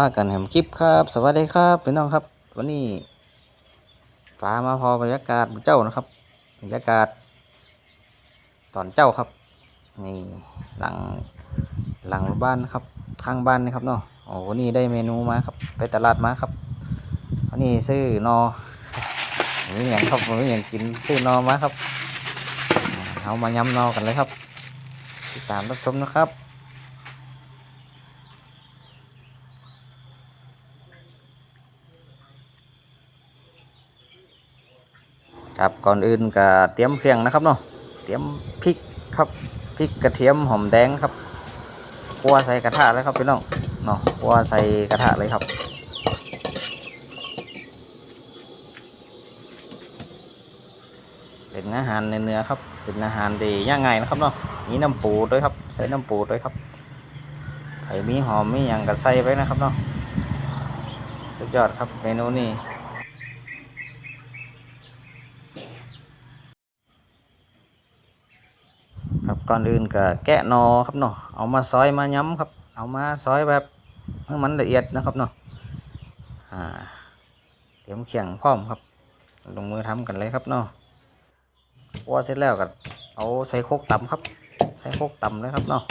พากันแหมคลิปครับ สวัสดีครับพี่น้องครับ วันนี้ฟ้ามาพอบรรยากาศเจ้านะครับบรรยากาศ ตอนเจ้าครับนี่หลังหลังบ้านนะครับข้างบ้านนะครับเนาะโอ้วันนี้ได้เมนูมาครับ ไปตลาดมาครับวันนี้ซื้อนอมีอย่างครับมีอย่างกินซื้อนอมาครับเอามายำนอกันเลยครับ ติดตามรับชมนะครับ ครับก่อนอื่นก็เตรียมเครื่องนะครับเนาะเตรียมพริกครับพริกกระเทียมหอมแดงครับคั่วใส่กระทะเลยครับพี่น้องเนาะคั่วใส่กระทะเลยครับเป็นอาหารเนื้อๆครับเป็นอาหารดีย่างไงายนะครับเนาะมีน้ำปูด้วยครับใส่น้ำปูด้วยครับไข่มีหอมมีอย่างก็ใส่ไปนะครับเนาะสุดยอดครับเมนูนี้ ครับ ก่อนอื่นก็แกะนอครับเนาะเอามาซอยมาย้ำครับ เอามาซอยแบบให้มันละเอียดนะครับเนาะอ่าเตรียมเขียงพร้อมครับลงมือทำกันเลยครับเนาะว่าเสร็จแล้วก็เอาใส่โคกตำครับ ใส่โคกตำเลยครับเนาะ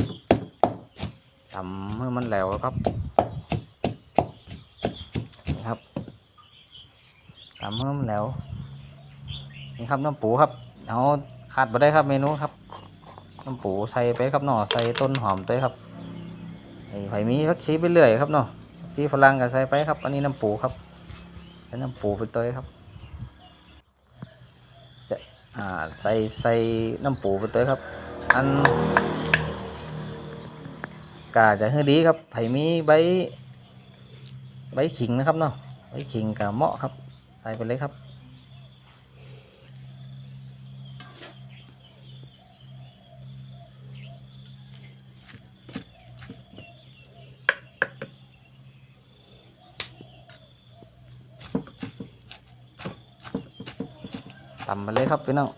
ตำให้มันแหลวครับนี่ครับตำให้มันแหลวนี่ครับน้ำปูครับเอาขาดไปได้ครับเมนูครับ น้ำปูใส่ไปครับเนาะใส่ต้นหอมด้วยครับไอ้ไผ่มีพักชีไปเรื่อยครับเนาะชีฝรั่งก็ใส่ไปครับ อันนี้น้ำปูครับใส่น้ำปูไปตัวครับจะอ่าใส่ใส่น้ำปูไปตัวครับ อันกาจะให้ดีครับไผ่มีใบใบขิงนะครับเนาะใบขิงกับเหมาะครับใส่ไปเลยครับ ตำมาเลยครับพี่น้อง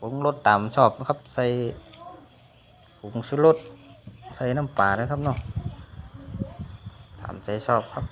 ปรุงรสตำชอบนะครับ ใส่ผงชูรสใส่น้ำปลาด้วยครับเนาะตามใจชอบครับ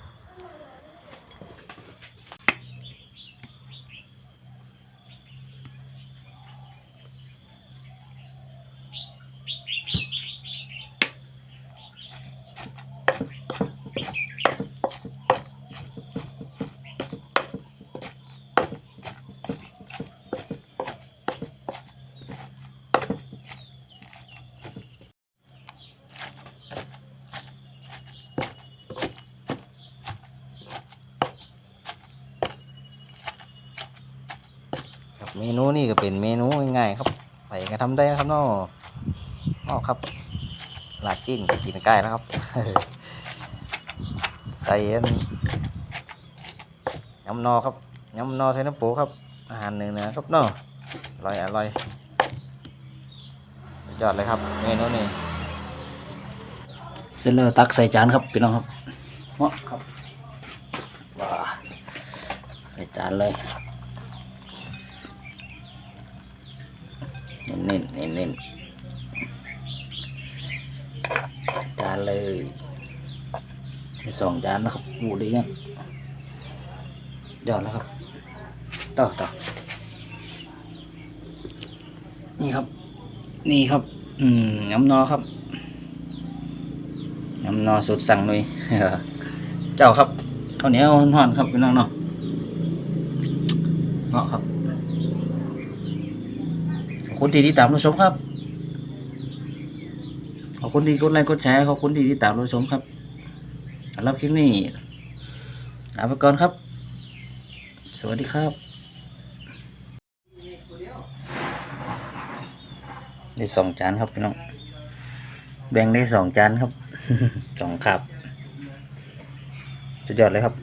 เมนูนี่ก็เป็นเมนูง่ายๆครับไปก็ทำได้นะครับเนาะอ๋อครับลาจิ้นกินใกล้แล้วครับใส่อันยำนอครับยำนอใส่น้ำปูครับ อาหารเหนือๆครับเนาะอร่อยอร่อยยอดเลยครับเมนูนี้เสร็จแล้วตักใส่จานครับพี่น้องครับเหมาะครับว้าใส่จานเลย น้นเน้นเน้นเน้นจานเลยมีสองจานนะครับหมูดีเนี่ยยอดแล้วครับ ต่อต่อนี่ครับ นี่ครับ อืมน้ำนอครับน้ำนอสุดสั่งเลยเจ้าครับข้าวเหนียวห่อนครับพี่น้องเนาะเงาะครับ คุณที่ติดตามรับชมครับขอบคุณที่กดไลค์กดแชร์ขอบคุณที่ติดตามรับชมครับสำหรับคลิปนี้ลาไปก่อนครับ สวัสดีครับได้สองจานครับพี่น้องแบ่งได้สองจานครับสองครับสุดยอดเลยครับ